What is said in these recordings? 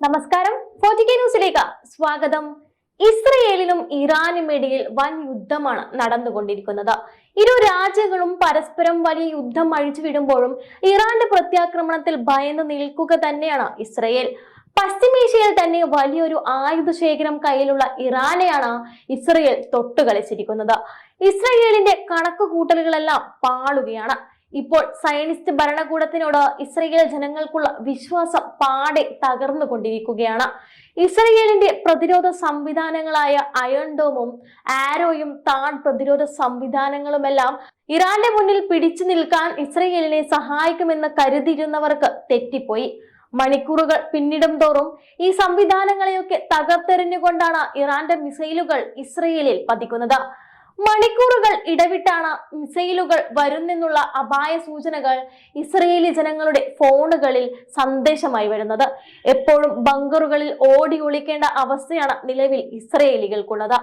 നമസ്കാരം. ഫോർട്ടിക്കെ ന്യൂസിലേക്ക് സ്വാഗതം. ഇസ്രയേലിനും ഇറാനും ഇടയിൽ വൻ യുദ്ധമാണ് നടന്നുകൊണ്ടിരിക്കുന്നത്. ഇരു രാജ്യങ്ങളും പരസ്പരം വലിയ യുദ്ധം അഴിച്ചുവിടുമ്പോഴും ഇറാന്റെ പ്രത്യാക്രമണത്തിൽ ഭയന്ന് നിൽക്കുക തന്നെയാണ് ഇസ്രയേൽ. പശ്ചിമേഷ്യയിൽ തന്നെ വലിയൊരു ആയുധ ശേഖരം കയ്യിലുള്ള ഇറാനെയാണ് ഇസ്രയേൽ തൊട്ടുകളിച്ചിരിക്കുന്നത്. ഇസ്രയേലിന്റെ കണക്കുകൂട്ടലുകളെല്ലാം പാളുകയാണ്. ഇപ്പോൾ സയനിസ്റ്റ് ഭരണകൂടത്തിനോട് ഇസ്രയേൽ ജനങ്ങൾക്കുള്ള വിശ്വാസം പാടെ തകർന്നുകൊണ്ടിരിക്കുകയാണ്. ഇസ്രയേലിന്റെ പ്രതിരോധ സംവിധാനങ്ങളായ അയൺ ഡോമും ആരോയും താൺ പ്രതിരോധ സംവിധാനങ്ങളുമെല്ലാം ഇറാന്റെ മുന്നിൽ പിടിച്ചു നിൽക്കാൻ ഇസ്രയേലിനെ സഹായിക്കുമെന്ന് കരുതിയിരുന്നവർക്ക് തെറ്റിപ്പോയി. മണിക്കൂറുകൾ പിന്നിടും തോറും ഈ സംവിധാനങ്ങളെയൊക്കെ തകർത്തെറിഞ്ഞുകൊണ്ടാണ് ഇറാന്റെ മിസൈലുകൾ ഇസ്രയേലിൽ പതിക്കുന്നത്. മണിക്കൂറുകൾ ഇടവിട്ടാണ് മിസൈലുകൾ വരുന്നെന്നുള്ള അപായ സൂചനകൾ ഇസ്രയേലി ജനങ്ങളുടെ ഫോണുകളിൽ സന്ദേശമായി വരുന്നത്. എപ്പോഴും ബങ്കറുകളിൽ ഓടി ഒളിക്കേണ്ട അവസ്ഥയാണ് നിലവിൽ ഇസ്രയേലികൾക്കുള്ളത്.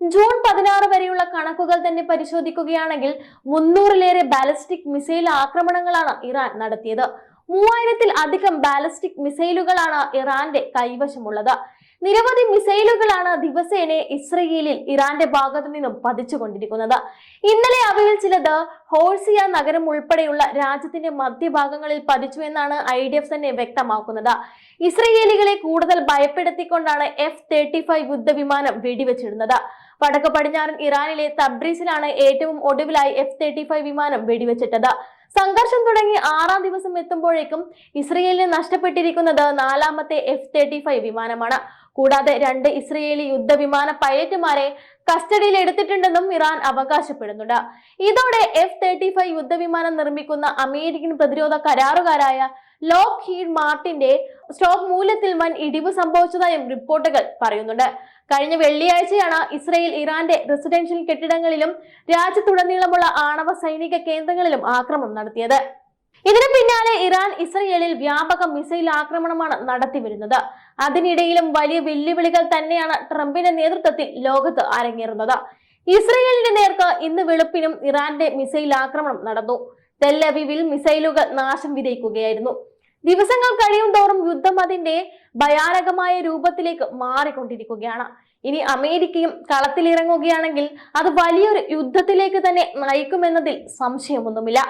ജൂൺ പതിനാറ് വരെയുള്ള കണക്കുകൾ തന്നെ പരിശോധിക്കുകയാണെങ്കിൽ മുന്നൂറിലേറെ ബാലിസ്റ്റിക് മിസൈൽ ആക്രമണങ്ങളാണ് ഇറാൻ നടത്തിയത്. മൂവായിരത്തിൽ അധികം ബാലിസ്റ്റിക് മിസൈലുകളാണ് ഇറാന്റെ കൈവശമുള്ളത്. നിരവധി മിസൈലുകളാണ് ദിവസേന ഇസ്രയേലിൽ ഇറാന്റെ ഭാഗത്തു നിന്നും പതിച്ചുകൊണ്ടിരിക്കുന്നത് ഇന്നലെ അവയിൽ ചിലത് ഹോഴ്സിയ നഗരം ഉൾപ്പെടെയുള്ള രാജ്യത്തിന്റെ മധ്യഭാഗങ്ങളിൽ പതിച്ചു എന്നാണ് ഐ ഡി എഫ് തന്നെ വ്യക്തമാക്കുന്നത്. ഇസ്രയേലികളെ കൂടുതൽ ഭയപ്പെടുത്തിക്കൊണ്ടാണ് എഫ് തേർട്ടി ഫൈവ് യുദ്ധവിമാനം വെടിവെച്ചിടുന്നത് വടക്ക് പടിഞ്ഞാറൻ ഇറാനിലെ തബ്രീസിലാണ് ഏറ്റവും ഒടുവിലായി എഫ് തേർട്ടി ഫൈവ് വിമാനം വെടിവെച്ചിട്ടത്. സംഘർഷം തുടങ്ങി ആറാം ദിവസം എത്തുമ്പോഴേക്കും ഇസ്രയേലിന് നഷ്ടപ്പെട്ടിരിക്കുന്നത് നാലാമത്തെ എഫ് തേർട്ടി ഫൈവ് വിമാനമാണ്. കൂടാതെ രണ്ട് ഇസ്രയേലി യുദ്ധവിമാന പൈലറ്റുമാരെ കസ്റ്റഡിയിൽ എടുത്തിട്ടുണ്ടെന്നും ഇറാൻ അവകാശപ്പെടുന്നുണ്ട്. ഇതോടെ എഫ് തേർട്ടി ഫൈവ് യുദ്ധവിമാനം നിർമ്മിക്കുന്ന അമേരിക്കൻ പ്രതിരോധ കരാറുകാരായ ലോക്ക് ഹീഡ് മാർട്ടിന്റെ സ്റ്റോക്ക് മൂല്യത്തിൽ വൻ ഇടിവ് സംഭവിച്ചതായും റിപ്പോർട്ടുകൾ പറയുന്നുണ്ട്. കഴിഞ്ഞ വെള്ളിയാഴ്ചയാണ് ഇസ്രയേൽ ഇറാന്റെ റെസിഡൻഷ്യൽ കെട്ടിടങ്ങളിലും രാജ്യത്തുടനീളമുള്ള ആണവ സൈനിക കേന്ദ്രങ്ങളിലും ആക്രമണം നടത്തിയത്. ഇതിനു പിന്നാലെ ഇറാൻ ഇസ്രയേലിൽ വ്യാപക മിസൈൽ ആക്രമണമാണ് നടത്തിവരുന്നത്. അതിനിടയിലും വലിയ വെല്ലുവിളികൾ തന്നെയാണ് ട്രംപിന്റെ നേതൃത്വത്തിൽ ലോകത്ത് അരങ്ങേറുന്നത്. ഇസ്രയേലിന്റെ നേർക്ക് ഇന്ന് വെളുപ്പിനും ഇറാന്റെ മിസൈൽ ആക്രമണം നടന്നു. തെല്ലവിവിൽ മിസൈലുകൾ നാശം വിതയ്ക്കുകയായിരുന്നു. ദിവസങ്ങൾ കഴിയും തോറും യുദ്ധം അതിന്റെ ഭയാനകമായ രൂപത്തിലേക്ക് മാറിക്കൊണ്ടിരിക്കുകയാണ്. ഇനി അമേരിക്കയും കളത്തിലിറങ്ങുകയാണെങ്കിൽ അത് വലിയൊരു യുദ്ധത്തിലേക്ക് തന്നെ നയിക്കുമെന്നതിൽ സംശയമൊന്നുമില്ല.